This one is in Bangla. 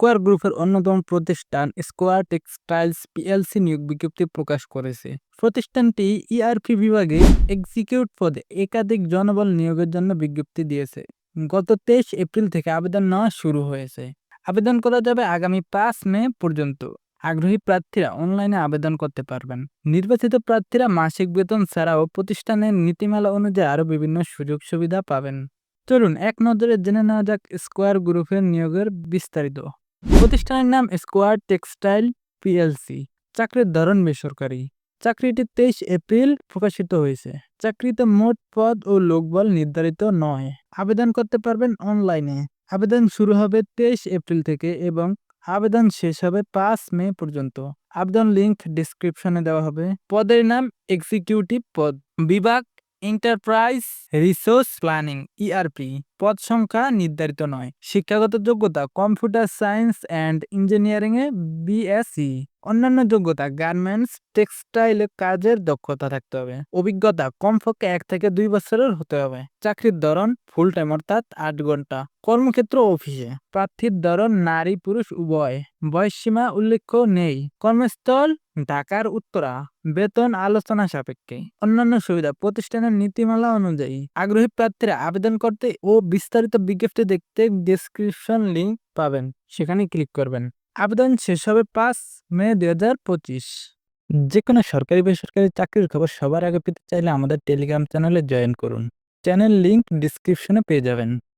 স্কোয়ার গ্রুপের অন্যতম প্রতিষ্ঠান স্কোয়ার টেক্সটাইলস পিএলসি নিয়োগ বিজ্ঞপ্তি প্রকাশ করেছে। প্রতিষ্ঠানটি ইআরপি বিভাগে এক্সিকিউট পদে একাধিক জনবল নিয়োগের জন্য বিজ্ঞপ্তি দিয়েছে। গত তেইশ এপ্রিল থেকে আবেদন নেওয়া শুরু হয়েছে। আবেদন করা যাবে আগামী পাঁচ মে পর্যন্ত। আগ্রহী প্রার্থীরা অনলাইনে আবেদন করতে পারবেন। নির্বাচিত প্রার্থীরা মাসিক বেতন ছাড়াও প্রতিষ্ঠানের নীতিমালা অনুযায়ী আরও বিভিন্ন সুযোগ সুবিধা পাবেন। চলুন এক নজরে জেনে নেওয়া যাক স্কোয়ার গ্রুপের নিয়োগের বিস্তারিত। প্রতিষ্ঠানের নাম স্কোয়ার টেক্সটাইল পিএলসি চাকরির ধরন বেসরকারি। চাকরিটি তেইশ এপ্রিল প্রকাশিত হয়েছে। চাকরিতে মোট পদ ও লোকবল নির্ধারিত নয়। আবেদন করতে পারবেন অনলাইনে। আবেদন শুরু হবে তেইশ এপ্রিল থেকে এবং আবেদন শেষ হবে পাঁচ মে পর্যন্ত। আবেদন লিঙ্ক ডিসক্রিপশনে দেওয়া হবে। পদের নাম এক্সিকিউটিভ পদ। বিভাগ এন্টারপ্রাইজ রিসোর্স প্ল্যানিং ইআরপি পদ সংখ্যা নির্ধারিত নয়। শিক্ষাগত যোগ্যতা কম্পিউটার সায়েন্স অ্যান্ড ইঞ্জিনিয়ারিং এ বিএসসি অন্যান্য যোগ্যতা গার্মেন্টস টেক্সটাইলে কাজের দক্ষতা থাকতে হবে। অভিজ্ঞতা, কমপক্ষে এক থেকে দুই বছরের হতে হবে। চাকরির ধরন ফুল টাইম অর্থাৎ আট ঘণ্টা। কর্মক্ষেত্র অফিসে প্রার্থীর ধরন, নারী, পুরুষ, উভয়। বয়সসীমা উল্লেখ্য নেই। কর্মস্থল ঢাকার উত্তরা বেতন আলোচনা সাপেক্ষে অন্যান্য সুবিধা প্রতিষ্ঠানের নীতিমালা অনুযায়ী আগ্রহী প্রার্থীরা আবেদন করতে ও বিস্তারিত বিজ্ঞপ্তি দেখতে ডেসক্রিপশন লিংক পাবেন। সেখানে ক্লিক করবেন। আবেদন শেষ হবে পাঁচ মে দুই হাজার পঁচিশ। যে কোনো সরকারি বেসরকারি চাকরির খবর সবার আগে পেতে চাইলে আমাদের টেলিগ্রাম চ্যানেলে জয়েন করুন। চ্যানেল লিংক ডিসক্রিপশনে পেয়ে যাবেন।